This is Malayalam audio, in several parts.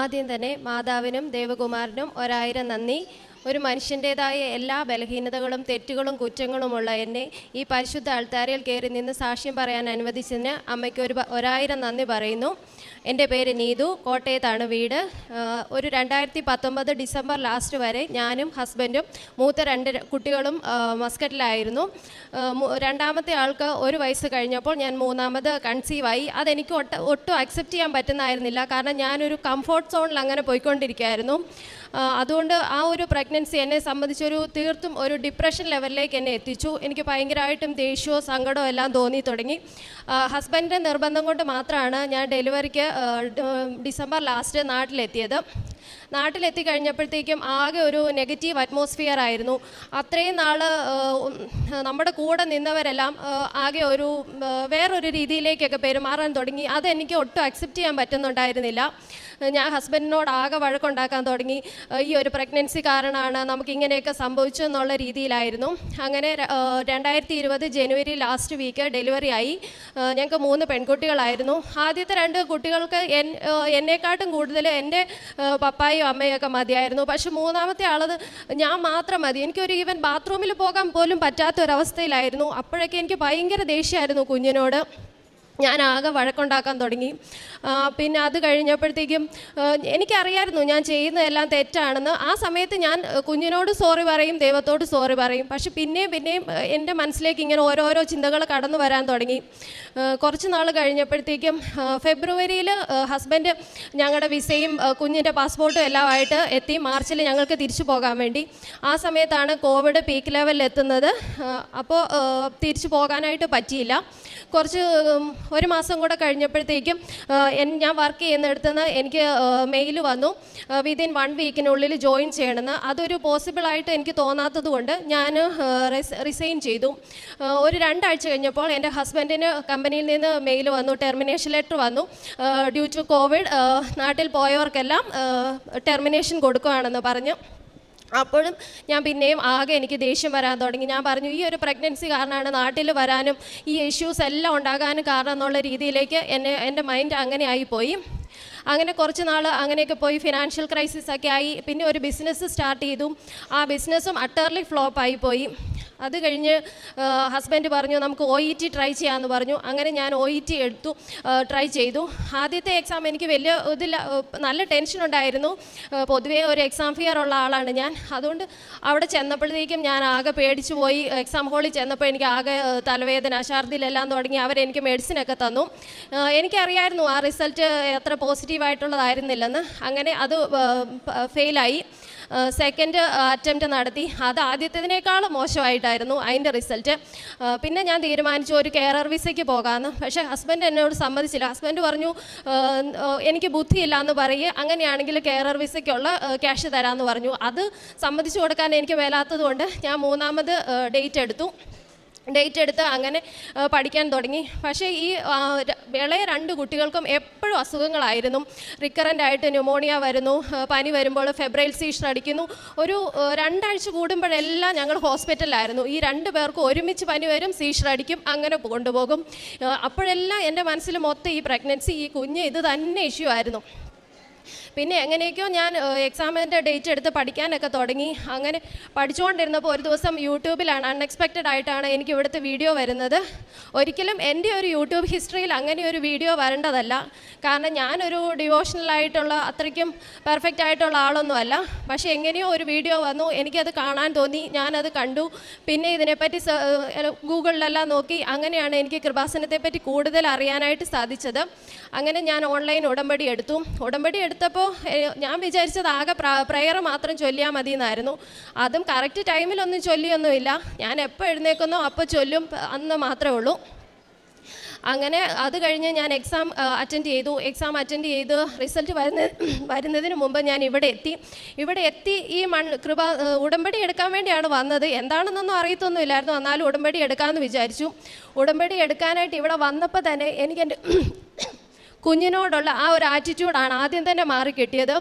ആദ്യം തന്നെ മാതാവിനും ദേവകുമാരനും ഒരായിരം നന്ദി. ഒരു മനുഷ്യന്റേതായ എല്ലാ ബലഹീനതകളും തെറ്റുകളും കുറ്റങ്ങളുമുള്ള എന്നെ ഈ പരിശുദ്ധ ആൾത്താരയിൽ കയറി നിന്ന് സാക്ഷ്യം പറയാൻ അനുവദിച്ചതിന് അമ്മയ്ക്ക് ഒരു ഒരായിരം നന്ദി പറയുന്നു. എന്റെ പേര് നീതു കോട്ടയത്താണ് വീട്. ഒരു രണ്ടായിരത്തി പത്തൊമ്പത് ഡിസംബർ ലാസ്റ്റ് വരെ ഞാനും ഹസ്ബൻഡും മൂത്ത രണ്ട് കുട്ടികളും മസ്കറ്റിലായിരുന്നു. രണ്ടാമത്തെ ആൾക്ക് ഒരു വയസ്സ് കഴിഞ്ഞപ്പോൾ ഞാൻ മൂന്നാമത് കൺസീവായി അതെനിക്ക് ഒട്ട് ഒട്ടും അക്സെപ്റ്റ് ചെയ്യാൻ പറ്റുന്നതായിരുന്നില്ല കാരണം ഞാനൊരു കംഫോർട്ട് സോണിൽ അങ്ങനെ പോയിക്കൊണ്ടിരിക്കുകയായിരുന്നു. അതുകൊണ്ട് ആ ഒരു പ്രഗ്നൻസി എന്നെ സംബന്ധിച്ചൊരു തീർത്തും ഒരു ഡിപ്രഷൻ ലെവലിലേക്ക് എന്നെ എത്തിച്ചു. എനിക്ക് ഭയങ്കരമായിട്ടും ദേഷ്യവും സങ്കടവും എല്ലാം തോന്നി തുടങ്ങി. ഹസ്ബൻഡിന്റെ നിർബന്ധം കൊണ്ട് മാത്രമാണ് ഞാൻ ഡെലിവറിക്ക് ഡിസംബർ ലാസ്റ്റ് നാട്ടിലെത്തിയത്. നാട്ടിലെത്തി കഴിഞ്ഞപ്പോഴത്തേക്കും ആകെ ഒരു നെഗറ്റീവ് അറ്റ്മോസ്ഫിയർ ആയിരുന്നു. അത്രയും നാൾ നമ്മുടെ കൂടെ നിന്നവരെല്ലാം ആകെ ഒരു വേറൊരു രീതിയിലേക്കൊക്കെ പെരുമാറാൻ തുടങ്ങി. അതെനിക്ക് ഒട്ടും അക്സെപ്റ്റ് ചെയ്യാൻ പറ്റുന്നുണ്ടായിരുന്നില്ല. ഞാൻ ഹസ്ബൻഡിനോട് ആകെ വഴക്കുണ്ടാക്കാൻ തുടങ്ങി. ഈ ഒരു പ്രഗ്നൻസി കാരണമാണ് നമുക്ക് ഇങ്ങനെയൊക്കെ സംഭവിച്ചു എന്നുള്ള രീതിയിലായിരുന്നു. അങ്ങനെ രണ്ടായിരത്തി ഇരുപത് ജനുവരി ലാസ്റ്റ് വീക്ക് ഡെലിവറി ആയി. ഞങ്ങൾക്ക് മൂന്ന് പെൺകുട്ടികളായിരുന്നു. ആദ്യത്തെ രണ്ട് കുട്ടികൾക്ക് എന്നെക്കാട്ടും കൂടുതൽ എന്റെ പപ്പായും അമ്മയൊക്കെ മതിയായിരുന്നു. പക്ഷെ മൂന്നാമത്തെ ആളത് ഞാൻ മാത്രം മതി. എനിക്കൊരു ഈവൻ ബാത്റൂമിൽ പോകാൻ പോലും പറ്റാത്ത ഒരവസ്ഥയിലായിരുന്നു അപ്പോഴൊക്കെ എനിക്ക് ഭയങ്കര ദേഷ്യമായിരുന്നു കുഞ്ഞിനോട്. ഞാൻ ആകെ വഴക്കുണ്ടാക്കാൻ തുടങ്ങി. പിന്നെ അത് കഴിഞ്ഞപ്പോഴത്തേക്കും എനിക്കറിയായിരുന്നു ഞാൻ ചെയ്യുന്നതെല്ലാം തെറ്റാണെന്ന്. ആ സമയത്ത് ഞാൻ കുഞ്ഞിനോട് സോറി പറയും ദൈവത്തോട് സോറി പറയും. പക്ഷെ പിന്നെയും പിന്നെയും എന്റെ മനസ്സിലേക്ക് ഇങ്ങനെ ഓരോരോ ചിന്തകൾ കടന്നു വരാൻ തുടങ്ങി. കുറച്ച് നാൾ കഴിഞ്ഞപ്പോഴത്തേക്കും ഫെബ്രുവരിയിൽ ഹസ്ബൻഡ് ഞങ്ങളുടെ വിസയും കുഞ്ഞിന്റെ പാസ്പോർട്ടും എല്ലാം ആയിട്ട് എത്തി മാർച്ചിൽ ഞങ്ങൾക്ക് തിരിച്ചു പോകാൻ വേണ്ടി. ആ സമയത്താണ് കോവിഡ് പീക്ക് ലെവലിൽ എത്തുന്നത്. അപ്പോൾ തിരിച്ചു പോകാനായിട്ട് പറ്റിയില്ല. കുറച്ച് ഒരു മാസം കൂടെ കഴിഞ്ഞപ്പോഴത്തേക്കും ഞാൻ വർക്ക് ചെയ്യുന്നിടത്ത് നിന്ന് എനിക്ക് മെയിൽ വന്നു. വിതിൻ വൺ വീക്കിനുള്ളിൽ ജോയിൻ ചെയ്യണമെന്ന്. അതൊരു പോസിബിളായിട്ട് എനിക്ക് തോന്നാത്തത് കൊണ്ട് ഞാൻ റിസൈൻ ചെയ്തു. ഒരു രണ്ടാഴ്ച കഴിഞ്ഞപ്പോൾ എന്റെ ഹസ്ബൻഡിന് കമ്പനിയിൽ നിന്ന് മെയിൽ വന്നു ടെർമിനേഷൻ ലെറ്റർ വന്നു. ഡ്യൂ ടു കോവിഡ് നാട്ടിൽ പോയവർക്കെല്ലാം ടെർമിനേഷൻ കൊടുക്കുകയാണെന്ന് പറഞ്ഞു. അപ്പോഴും ഞാൻ പിന്നെയും ആകെ എനിക്ക് ദേഷ്യം വരാൻ തുടങ്ങി. ഞാൻ പറഞ്ഞു ഈ ഒരു പ്രഗ്നൻസി കാരണമാണ് നാട്ടിൽ വരാനും ഈ ഇഷ്യൂസ് എല്ലാം ഉണ്ടാകാനും കാരണം എന്നുള്ള രീതിയിലേക്ക് എന്നെ എന്റെ മൈൻഡ് അങ്ങനെ ആയിപ്പോയി അങ്ങനെ കുറച്ച് നാൾ അങ്ങനെയൊക്കെ പോയി ഫിനാൻഷ്യൽ ക്രൈസിസ് ഒക്കെ ആയി. പിന്നെ ഒരു ബിസിനസ് സ്റ്റാർട്ട് ചെയ്തു. ആ ബിസിനസ്സും അട്ടർലി ഫ്ലോപ്പ് പോയി. അത് കഴിഞ്ഞ് ഹസ്ബൻഡ് പറഞ്ഞു നമുക്ക് ഒ ഇ ടി ട്രൈ ചെയ്യാമെന്ന് പറഞ്ഞു. അങ്ങനെ ഞാൻ ഒ ഇ ടി എടുത്തു ട്രൈ ചെയ്തു. ആദ്യത്തെ എക്സാം എനിക്ക് വലിയ ഇതില്ല നല്ല ടെൻഷൻ ഉണ്ടായിരുന്നു. പൊതുവേ ഒരു എക്സാം ഫിയർ ഉള്ള ആളാണ് ഞാൻ. അതുകൊണ്ട് അവിടെ ചെന്നപ്പോഴത്തേക്കും ഞാൻ ആകെ പേടിച്ചു പോയി. എക്സാം ഹോളിൽ ചെന്നപ്പോൾ എനിക്ക് ആകെ തലവേദന ഛർദിലെല്ലാം തുടങ്ങി. അവരെനിക്ക് മെഡിസിനൊക്കെ തന്നു. എനിക്കറിയായിരുന്നു ആ റിസൾട്ട് എത്ര പോസിറ്റീവായിട്ടുള്ളതായിരുന്നില്ലെന്ന് അങ്ങനെ അത് ഫെയിലായി സെക്കൻഡ് അറ്റംപ്റ്റ് നടത്തി. അത് ആദ്യത്തേതിനേക്കാൾ മോശമായിട്ടായിരുന്നു അതിന്റെ റിസൾട്ട് പിന്നെ ഞാൻ തീരുമാനിച്ചു ഒരു കെയറർ വിസയ്ക്ക് പോകാമെന്ന് പക്ഷേ ഹസ്ബൻഡ് എന്നോട് സമ്മതിച്ചില്ല. ഹസ്ബൻഡ് പറഞ്ഞു എനിക്ക് ബുദ്ധിയില്ല എന്ന് പറയുക അങ്ങനെയാണെങ്കിൽ കെയറർ വിസയ്ക്കുള്ള ക്യാഷ് തരാമെന്ന് പറഞ്ഞു. അത് സമ്മതിച്ചു കൊടുക്കാൻ എനിക്ക് മേലാത്തത് കൊണ്ട് ഞാൻ മൂന്നാമത് ഡേറ്റ് എടുത്തു. ഡേറ്റ് എടുത്ത് അങ്ങനെ പഠിക്കാൻ തുടങ്ങി. പക്ഷേ ഈ ഇളയ രണ്ട് കുട്ടികൾക്കും എപ്പോഴും അസുഖങ്ങളായിരുന്നു. റിക്കറന്റ് ആയിട്ട് ന്യൂമോണിയ വരുന്നു പനി വരുമ്പോൾ ഫെബ്രൈൽ സീഷൻ അടിക്കുന്നു. ഒരു രണ്ടാഴ്ച കൂടുമ്പോഴെല്ലാം ഞങ്ങൾ ഹോസ്പിറ്റലിലായിരുന്നു ഈ രണ്ട് പേർക്കും ഒരുമിച്ച് പനി വരും സീഷർ അടിക്കും അങ്ങനെ കൊണ്ടുപോകും. അപ്പോഴെല്ലാം എന്റെ മനസ്സിൽ മൊത്തം ഈ പ്രഗ്നൻസി ഈ കുഞ്ഞ് ഇത് തന്നെ ഇഷ്യൂ ആയിരുന്നു. പിന്നെ എങ്ങനെയൊക്കെയോ ഞാൻ എക്സാമിന്റെ ഡേറ്റ് എടുത്ത് പഠിക്കാനൊക്കെ തുടങ്ങി. അങ്ങനെ പഠിച്ചുകൊണ്ടിരുന്നപ്പോൾ ഒരു ദിവസം യൂട്യൂബിലാണ് അൺഎക്സ്പെക്റ്റഡ് ആയിട്ടാണ് എനിക്ക് ഇവിടുത്തെ വീഡിയോ വരുന്നത്. ഒരിക്കലും എന്റെ ഒരു യൂട്യൂബ് ഹിസ്റ്ററിയിൽ അങ്ങനെ ഒരു വീഡിയോ വരേണ്ടതല്ല. കാരണം ഞാനൊരു ഡിവോഷണൽ ആയിട്ടുള്ള അത്രയ്ക്കും പെർഫെക്റ്റ് ആയിട്ടുള്ള ആളൊന്നുമല്ല. പക്ഷേ എങ്ങനെയോ ഒരു വീഡിയോ വന്നു. എനിക്കത് കാണാൻ തോന്നി. ഞാനത് കണ്ടു. പിന്നെ ഇതിനെപ്പറ്റി ഗൂഗിളിലെല്ലാം നോക്കി അങ്ങനെയാണ് എനിക്ക് കൃപാസനത്തെപ്പറ്റി കൂടുതൽ അറിയാനായിട്ട് സാധിച്ചത്. അങ്ങനെ ഞാൻ ഓൺലൈൻ ഉടമ്പടി എടുത്തു. ഉടമ്പടി എടുത്തപ്പോൾ ഏഹ്, ഞാൻ വിചാരിച്ചത് ആകെ പ്രയർ മാത്രം ചൊല്ലിയാൽ മതി എന്നായിരുന്നു അതും കറക്റ്റ് ടൈമിലൊന്നും ചൊല്ലിയൊന്നുമില്ല. ഞാൻ എപ്പോൾ എഴുന്നേക്കുന്നോ അപ്പോൾ ചൊല്ലും അന്ന് മാത്രമേ ഉള്ളൂ. അങ്ങനെ അത് കഴിഞ്ഞ് ഞാൻ എക്സാം അറ്റൻഡ് ചെയ്തു. എക്സാം അറ്റൻഡ് ചെയ്ത് റിസൾട്ട് വരുന്ന വരുന്നതിന് മുമ്പ് ഞാൻ ഇവിടെ എത്തി. ഇവിടെ എത്തി ഈ മൺ കൃപ ഉടമ്പടി എടുക്കാൻ വേണ്ടിയാണ് വന്നത്. എന്താണെന്നൊന്നും അറിയത്തൊന്നുമില്ലായിരുന്നു. എന്നാലും ഉടമ്പടി എടുക്കാമെന്ന് വിചാരിച്ചു. ഉടമ്പടി എടുക്കാനായിട്ട് ഇവിടെ വന്നപ്പോൾ തന്നെ എനിക്ക് എന്റെ കുഞ്ഞിനോടുള്ള ആ ഒരു ആറ്റിറ്റ്യൂഡാണ് ആദ്യം തന്നെ മാറി കിട്ടിയത്.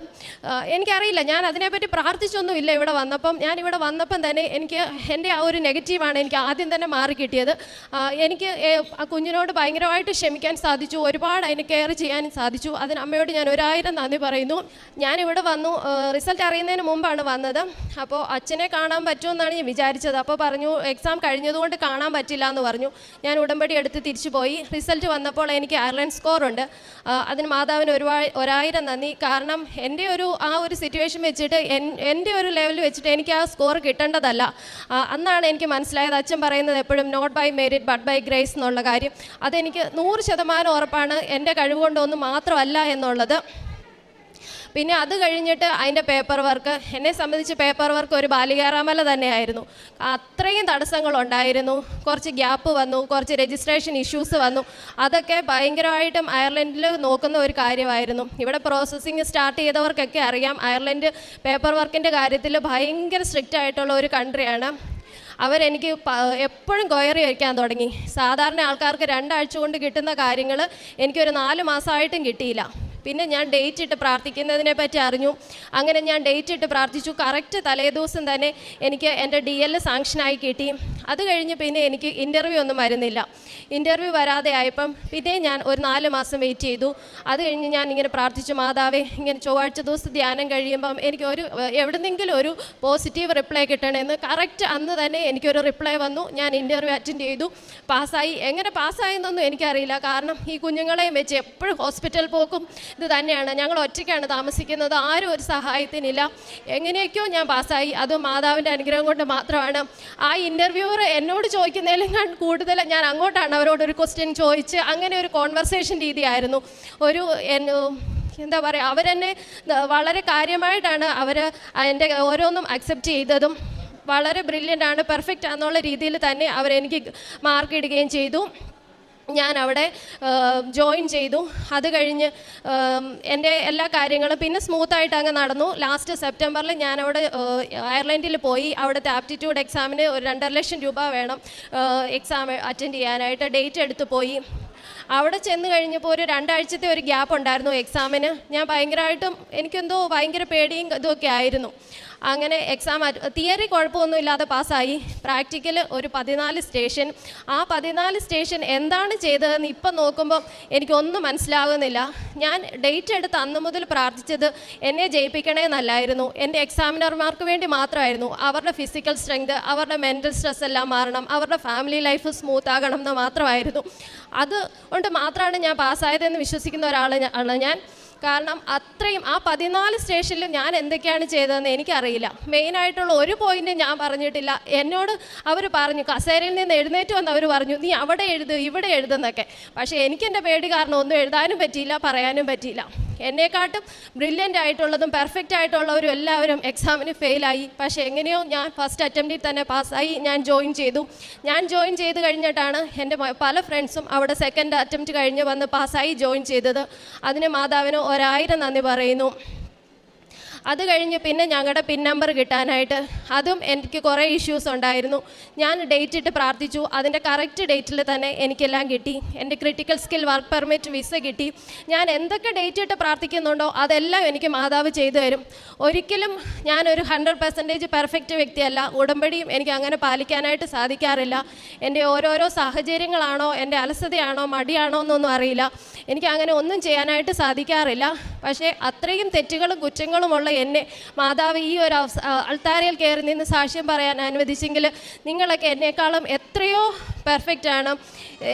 എനിക്കറിയില്ല ഞാൻ അതിനെപ്പറ്റി പ്രാർത്ഥിച്ചൊന്നുമില്ല ഇവിടെ വന്നപ്പം. ഞാൻ ഇവിടെ വന്നപ്പം തന്നെ എനിക്ക് എന്റെ ആ ഒരു നെഗറ്റീവാണ് എനിക്ക് ആദ്യം തന്നെ മാറി കിട്ടിയത്. എനിക്ക് ആ കുഞ്ഞിനോട് ഭയങ്കരമായിട്ട് ക്ഷമിക്കാൻ സാധിച്ചു. ഒരുപാട് അതിന് കെയർ ചെയ്യാനും സാധിച്ചു. അതിന് അമ്മയോട് ഞാൻ ഒരായിരം നന്ദി പറയുന്നു. ഞാനിവിടെ വന്നു റിസൾട്ട് അറിയുന്നതിന് മുമ്പാണ് വന്നത്. അപ്പോൾ അച്ഛനെ കാണാൻ പറ്റുമെന്നാണ് ഞാൻ വിചാരിച്ചത്. അപ്പോൾ പറഞ്ഞു എക്സാം കഴിഞ്ഞതുകൊണ്ട് കാണാൻ പറ്റില്ല എന്ന് പറഞ്ഞു. ഞാൻ ഉടമ്പടി എടുത്ത് തിരിച്ചു പോയി റിസൾട്ട് വന്നപ്പോൾ എനിക്ക് അയർലൻഡ് ആ, അതിന് മാതാവിന് ഒരുപാ ഒരായിരം നന്ദി. കാരണം എന്റെ ഒരു ആ ഒരു സിറ്റുവേഷൻ വെച്ചിട്ട് എന്റെ ഒരു ലെവലിൽ വെച്ചിട്ട് എനിക്ക് ആ സ്കോർ കിട്ടേണ്ടതല്ല. അന്നാണ് എനിക്ക് മനസ്സിലായത്. അച്ഛൻ പറയുന്നത് എപ്പോഴും not by merit but by grace എന്നുള്ള കാര്യം. അതെനിക്ക് നൂറ് ശതമാനം ഉറപ്പാണ്. എന്റെ കഴിവുകൊണ്ടൊന്നും മാത്രമല്ല എന്നുള്ളത്. പിന്നെ അത് കഴിഞ്ഞിട്ട് അതിന്റെ പേപ്പർ വർക്ക് എന്നെ സംബന്ധിച്ച് പേപ്പർ വർക്ക് ഒരു ബാലികാറാമല തന്നെയായിരുന്നു. അത്രയും തടസ്സങ്ങളുണ്ടായിരുന്നു. കുറച്ച് ഗ്യാപ്പ് വന്നു കുറച്ച് രജിസ്ട്രേഷൻ ഇഷ്യൂസ് വന്നു. അതൊക്കെ ഭയങ്കരമായിട്ടും അയർലൻഡിൽ നോക്കുന്ന ഒരു കാര്യമായിരുന്നു. ഇവിടെ പ്രോസസ്സിങ് സ്റ്റാർട്ട് ചെയ്തവർക്കൊക്കെ അറിയാം അയർലൻഡ് പേപ്പർ വർക്കിന്റെ കാര്യത്തിൽ ഭയങ്കര സ്ട്രിക്റ്റ് ആയിട്ടുള്ള ഒരു കൺട്രിയാണ് അവരെനിക്ക് എപ്പോഴും കൊയറി വയ്ക്കാൻ തുടങ്ങി. സാധാരണ ആൾക്കാർക്ക് രണ്ടാഴ്ച കൊണ്ട് കിട്ടുന്ന കാര്യങ്ങൾ എനിക്കൊരു നാല് മാസമായിട്ടും കിട്ടിയില്ല. പിന്നെ ഞാൻ ഡേറ്റ് ഇട്ട് പ്രാർത്ഥിക്കുന്നതിനെ പറ്റി അറിഞ്ഞു. അങ്ങനെ ഞാൻ ഡേറ്റ് ഇട്ട് പ്രാർത്ഥിച്ചു. കറക്റ്റ് തലേദിവസം തന്നെ എനിക്ക് എന്റെ ഡി എൽ സാങ്ഷനായി കിട്ടി. അത് കഴിഞ്ഞ് പിന്നെ എനിക്ക് ഇന്റർവ്യൂ ഒന്നും വരുന്നില്ല. ഇന്റർവ്യൂ വരാതെ ആയപ്പം പിന്നെ ഞാൻ ഒരു നാല് മാസം വെയിറ്റ് ചെയ്തു. അത് കഴിഞ്ഞ് ഞാൻ ഇങ്ങനെ പ്രാർത്ഥിച്ചു മാതാവേ ഇങ്ങനെ ചൊവ്വാഴ്ച ദിവസം ധ്യാനം കഴിയുമ്പം എനിക്ക് ഒരു എവിടെന്നെങ്കിലും ഒരു പോസിറ്റീവ് റിപ്ലൈ കിട്ടണമെന്ന് കറക്റ്റ് അന്ന് തന്നെ എനിക്കൊരു റിപ്ലൈ വന്നു. ഞാൻ ഇന്റർവ്യൂ അറ്റൻഡ് ചെയ്തു. പാസ്സായി എങ്ങനെ പാസ്സായെന്നൊന്നും എനിക്കറിയില്ല. കാരണം ഈ കുഞ്ഞുങ്ങളെയും വെച്ച് എപ്പോഴും ഹോസ്പിറ്റൽ പോക്കും. ഇത് തന്നെയാണ്. ഞങ്ങൾ ഒറ്റയ്ക്കാണ് താമസിക്കുന്നത്. ആരും ഒരു സഹായത്തിനില്ല. എങ്ങനെയൊക്കെയോ ഞാൻ പാസ്സായി. അത് മാതാവിന്റെ അനുഗ്രഹം കൊണ്ട് മാത്രമാണ്. ആ ഇന്റർവ്യൂവർ എന്നോട് ചോദിക്കുന്നതിലും ഞാൻ കൂടുതൽ ഞാൻ അങ്ങോട്ടാണ് അവരോട് ഒരു ക്വസ്റ്റ്യൻ ചോദിച്ച് അങ്ങനെ ഒരു കോൺവെർസേഷൻ രീതിയായിരുന്നു. ഒരു എന്താ പറയുക അവരെന്നെ വളരെ കാര്യമായിട്ടാണ് അവർ എന്റെ ഓരോന്നും അക്സെപ്റ്റ് ചെയ്തതും വളരെ ബ്രില്യന്റ് ആണ് പെർഫെക്റ്റ് ആണെന്നുള്ള രീതിയിൽ തന്നെ അവരെനിക്ക് മാർക്ക് ഇടുകയും ചെയ്തു. ഞാൻ അവിടെ ജോയിൻ ചെയ്തു. അത് കഴിഞ്ഞ് എന്റെ എല്ലാ കാര്യങ്ങളും പിന്നെ സ്മൂത്തായിട്ട് അങ്ങ് നടന്നു. ലാസ്റ്റ് സെപ്റ്റംബറിൽ ഞാൻ അവിടെ അയർലൻഡിൽ പോയി. അവിടുത്തെ ആപ്റ്റിറ്റ്യൂഡ് എക്സാമിന് ഒരു രണ്ടര ലക്ഷം രൂപ വേണം എക്സാം അറ്റൻഡ് ചെയ്യാനായിട്ട്. ഡേറ്റ് എടുത്ത് പോയി. അവിടെ ചെന്ന് കഴിഞ്ഞപ്പോൾ ഒരു രണ്ടാഴ്ചത്തെ ഒരു ഗ്യാപ്പ് ഉണ്ടായിരുന്നു എക്സാമിന് ഞാൻ ഭയങ്കരമായിട്ടും എനിക്കെന്തോ ഭയങ്കര പേടിയും ഇതൊക്കെ ആയിരുന്നു. അങ്ങനെ എക്സാം തിയറി കുഴപ്പമൊന്നും ഇല്ലാതെ പാസ്സായി. പ്രാക്ടിക്കൽ ഒരു പതിനാല് സ്റ്റേഷൻ ആ പതിനാല് സ്റ്റേഷൻ എന്താണ് ചെയ്തതെന്ന് ഇപ്പം നോക്കുമ്പോൾ എനിക്കൊന്നും മനസ്സിലാകുന്നില്ല. ഞാൻ ഡേറ്റ് എടുത്ത് അന്ന് മുതൽ പ്രാർത്ഥിച്ചത് എന്നെ ജയിപ്പിക്കണേ എന്നല്ലായിരുന്നു എന്റെ എക്സാമിനർമാർക്ക് വേണ്ടി മാത്രമായിരുന്നു. അവരുടെ ഫിസിക്കൽ സ്ട്രെങ്ത് അവരുടെ മെന്റൽ സ്ട്രെസ് എല്ലാം മാറണം. അവരുടെ ഫാമിലി ലൈഫ് സ്മൂത്ത് ആകണം എന്ന് മാത്രമായിരുന്നു. അത് കൊണ്ട് മാത്രമാണ് ഞാൻ പാസ്സായതെന്ന് വിശ്വസിക്കുന്ന ഒരാളാണ് ഞാൻ. കാരണം അത്രയും ആ പതിനാല് സ്റ്റേഷനിലും ഞാൻ എന്തൊക്കെയാണ് ചെയ്തതെന്ന് എനിക്കറിയില്ല. മെയിനായിട്ടുള്ള ഒരു പോയിന്റ് ഞാൻ പറഞ്ഞിട്ടില്ല. എന്നോട് അവർ പറഞ്ഞു കസേരയിൽ നിന്ന് എഴുന്നേറ്റ് വന്ന് അവർ പറഞ്ഞു നീ അവിടെ എഴുത് ഇവിടെ എഴുതുന്നൊക്കെ. പക്ഷേ എനിക്കെന്റെ പേടി കാരണം ഒന്നും എഴുതാനും പറ്റിയില്ല പറയാനും പറ്റിയില്ല. എന്നെക്കാട്ടും ബ്രില്യന്റ് ആയിട്ടുള്ളതും പെർഫെക്റ്റ് ആയിട്ടുള്ളവരും എല്ലാവരും എക്സാമിന് ഫെയിലായി പക്ഷേ എങ്ങനെയോ ഞാൻ ഫസ്റ്റ് അറ്റംപ്റ്റിൽ തന്നെ പാസ്സായി ഞാൻ ജോയിൻ ചെയ്തു. ഞാൻ ജോയിൻ ചെയ്ത് കഴിഞ്ഞിട്ടാണ് എന്റെ പല ഫ്രണ്ട്സും അവിടെ സെക്കൻഡ് അറ്റംപ്റ്റ് കഴിഞ്ഞ് വന്ന് പാസ്സായി ജോയിൻ ചെയ്തത്. അതിന് മാതാവിന് ഒരായിരം നന്ദി പറയുന്നു. അത് കഴിഞ്ഞ് പിന്നെ ഞങ്ങളുടെ പിൻ നമ്പർ കിട്ടാനായിട്ട് അതും എനിക്ക് കുറേ ഇഷ്യൂസ് ഉണ്ടായിരുന്നു. ഞാൻ ഡേറ്റ് ഇട്ട് പ്രാർത്ഥിച്ചു. അതിന്റെ കറക്റ്റ് ഡേറ്റിൽ തന്നെ എനിക്കെല്ലാം കിട്ടി. എന്റെ critical skill work permit visa കിട്ടി. ഞാൻ എന്തൊക്കെ ഡേറ്റ് ഇട്ട് പ്രാർത്ഥിക്കുന്നുണ്ടോ അതെല്ലാം എനിക്ക് മാതാവ് ചെയ്തു തരും. ഒരിക്കലും ഞാനൊരു ഹൺഡ്രഡ് പെർസെന്റേജ് പെർഫെക്റ്റ് വ്യക്തിയല്ല. ഉടമ്പടിയും എനിക്ക് അങ്ങനെ പാലിക്കാനായിട്ട് സാധിക്കാറില്ല. എന്റെ ഓരോരോ സാഹചര്യങ്ങളാണോ എന്റെ അലസതയാണോ മടിയാണോ എന്നൊന്നും അറിയില്ല. എനിക്ക് അങ്ങനെ ഒന്നും ചെയ്യാനായിട്ട് സാധിക്കാറില്ല. പക്ഷേ അത്രയും തെറ്റുകളും കുറ്റങ്ങളുമുള്ള എന്നെ മാതാവ് ഈ ഒരു അൾത്താരയിൽ കയറി നിന്ന് സാക്ഷ്യം പറയാൻ അനുവദിച്ചെങ്കിൽ നിങ്ങളൊക്കെ എന്നെക്കാളും എത്രയോ പെർഫെക്റ്റ് ആണ്.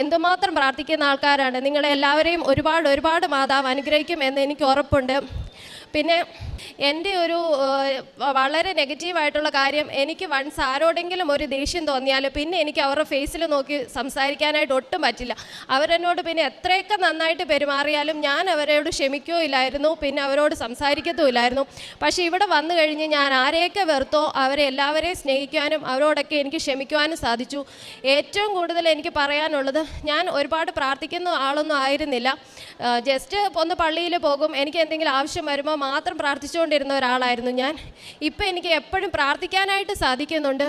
എന്തുമാത്രം പ്രാർത്ഥിക്കുന്ന ആൾക്കാരാണ്. നിങ്ങളെല്ലാവരെയും ഒരുപാട് ഒരുപാട് മാതാവ് അനുഗ്രഹിക്കും എന്ന് എനിക്ക് ഉറപ്പുണ്ട്. പിന്നെ എന്റെ ഒരു വളരെ നെഗറ്റീവായിട്ടുള്ള കാര്യം എനിക്ക് വൺസ് ആരോടെങ്കിലും ഒരു ദേഷ്യം തോന്നിയാൽ പിന്നെ എനിക്ക് അവരുടെ ഫേസിൽ നോക്കി സംസാരിക്കാനായിട്ട് ഒട്ടും പറ്റില്ല. അവരെന്നോട് പിന്നെ എത്രയൊക്കെ നന്നായിട്ട് പെരുമാറിയാലും ഞാൻ അവരോട് ക്ഷമിക്കുകയില്ലായിരുന്നു പിന്നെ അവരോട് സംസാരിക്കത്തുമില്ലായിരുന്നു. പക്ഷേ ഇവിടെ വന്നു കഴിഞ്ഞ് ഞാൻ ആരെയൊക്കെ വെറുത്തോ അവരെ എല്ലാവരെയും സ്നേഹിക്കാനും അവരോടൊക്കെ എനിക്ക് ക്ഷമിക്കുവാനും സാധിച്ചു. ഏറ്റവും കൂടുതൽ എനിക്ക് പറയാനുള്ളത് ഞാൻ ഒരുപാട് പ്രാർത്ഥിക്കുന്ന ആളൊന്നും ആയിരുന്നില്ല. ജസ്റ്റ് ഒന്ന് പള്ളിയിൽ പോകും എനിക്ക് എന്തെങ്കിലും ആവശ്യം വരുമ്പോൾ മാത്രം പ്രാർത്ഥിച്ചുകൊണ്ടിരുന്ന ഒരാളായിരുന്നു ഞാൻ. ഇപ്പം എനിക്ക് എപ്പോഴും പ്രാർത്ഥിക്കാനായിട്ട് സാധിക്കുന്നുണ്ട്.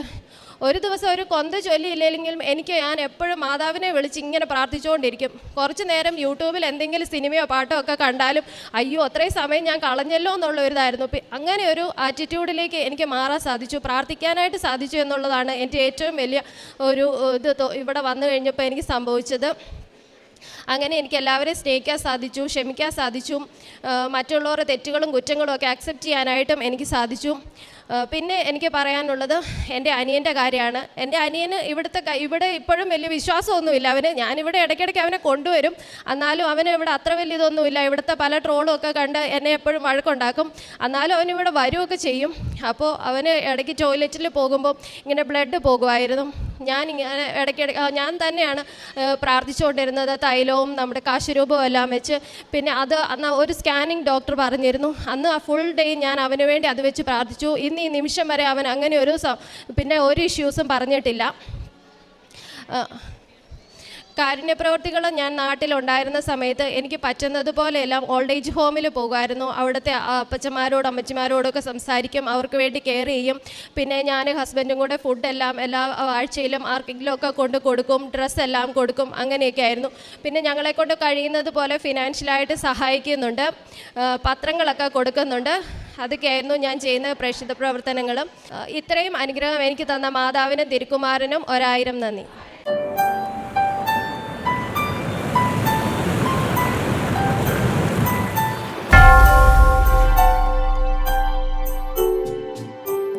ഒരു ദിവസം ഒരു കൊന്ത ചൊല്ലിയില്ലെങ്കിലും എനിക്ക് ഞാൻ എപ്പോഴും മാതാവിനെ വിളിച്ച് ഇങ്ങനെ പ്രാർത്ഥിച്ചുകൊണ്ടിരിക്കും. കുറച്ച് നേരം യൂട്യൂബിൽ എന്തെങ്കിലും സിനിമയോ പാട്ടോ ഒക്കെ കണ്ടാലും അയ്യോ അത്രയും സമയം ഞാൻ കളഞ്ഞല്ലോ എന്നുള്ള ഒരിതായിരുന്നു അങ്ങനെ ഒരു ആറ്റിറ്റ്യൂഡിലേക്ക് എനിക്ക് മാറാൻ സാധിച്ചു. പ്രാർത്ഥിക്കാനായിട്ട് സാധിച്ചു എന്നുള്ളതാണ് എന്റെ ഏറ്റവും വലിയ ഒരു ഇത് ഇവിടെ വന്നു കഴിഞ്ഞപ്പോൾ എനിക്ക് സംഭവിച്ചത്. അങ്ങനെ എനിക്ക് എല്ലാവരെയും സ്നേഹിക്കാൻ സാധിച്ചു ക്ഷമിക്കാൻ സാധിച്ചു. മറ്റുള്ളവരുടെ തെറ്റുകളും കുറ്റങ്ങളും ഒക്കെ അക്സെപ്റ്റ് ചെയ്യാനായിട്ടും എനിക്ക് സാധിച്ചു. പിന്നെ എനിക്ക് പറയാനുള്ളത് എന്റെ അനിയന്റെ കാര്യമാണ്. എന്റെ അനിയന് ഇവിടുത്തെ ഇവിടെ ഇപ്പോഴും വലിയ വിശ്വാസമൊന്നുമില്ല. അവന് ഞാനിവിടെ ഇടയ്ക്കിടയ്ക്ക് അവനെ കൊണ്ടുവരും. എന്നാലും അവന് ഇവിടെ അത്ര വലിയ ഇതൊന്നുമില്ല. ഇവിടുത്തെ പല ട്രോളും ഒക്കെ കണ്ട് എന്നെ എപ്പോഴും വഴക്കുണ്ടാക്കും. എന്നാലും അവൻ വരുമൊക്കെ ചെയ്യും. അപ്പോൾ അവന് ഇടയ്ക്ക് ടോയ്ലറ്റിൽ പോകുമ്പോൾ ഇങ്ങനെ ബ്ലഡ് പോകുമായിരുന്നു. ഞാൻ ഇങ്ങനെ ഇടയ്ക്കിടയ്ക്ക് ഞാൻ തന്നെയാണ് പ്രാർത്ഥിച്ചുകൊണ്ടിരുന്നത് തൈലവും നമ്മുടെ കാശുരൂപവും എല്ലാം വെച്ച്. പിന്നെ അത് അന്ന് ഒരു സ്കാനിങ് ഡോക്ടർ പറഞ്ഞിരുന്നു. അന്ന് ആ ഫുൾ ഡേ ഞാൻ അവന് വേണ്ടി അത് വെച്ച് പ്രാർത്ഥിച്ചു. ഇന്ന് ഈ നിമിഷം വരെ അവൻ അങ്ങനെ ഒരു പിന്നെ ഒരു ഇഷ്യൂസും പറഞ്ഞിട്ടില്ല. കാരുണ്യപ്രവർത്തികൾ ഞാൻ നാട്ടിലുണ്ടായിരുന്ന സമയത്ത് എനിക്ക് പറ്റുന്നതുപോലെയെല്ലാം ഓൾഡ് ഏജ് ഹോമിൽ പോകുമായിരുന്നു. അവിടുത്തെ ആ അപ്പച്ചന്മാരോടും അമ്മച്ചിമാരോടൊക്കെ സംസാരിക്കും അവർക്ക് വേണ്ടി കെയർ ചെയ്യും. പിന്നെ ഞാൻ ഹസ്ബൻഡും കൂടെ ഫുഡെല്ലാം എല്ലാ ആഴ്ചയിലും ആർക്കെങ്കിലും ഒക്കെ കൊണ്ട് കൊടുക്കും ഡ്രസ്സ് എല്ലാം കൊടുക്കും അങ്ങനെയൊക്കെ ആയിരുന്നു. പിന്നെ ഞങ്ങളെക്കൊണ്ട് കഴിയുന്നത് പോലെ ഫിനാൻഷ്യലായിട്ട് സഹായിക്കുന്നുണ്ട്. പത്രങ്ങളൊക്കെ കൊടുക്കുന്നുണ്ട്. അതൊക്കെയായിരുന്നു ഞാൻ ചെയ്യുന്ന പ്രേക്ഷിത പ്രവർത്തനങ്ങളും. ഇത്രയും അനുഗ്രഹം എനിക്ക് തന്ന മാതാവിനും തിരുക്കുമാരനും ഒരായിരം നന്ദി.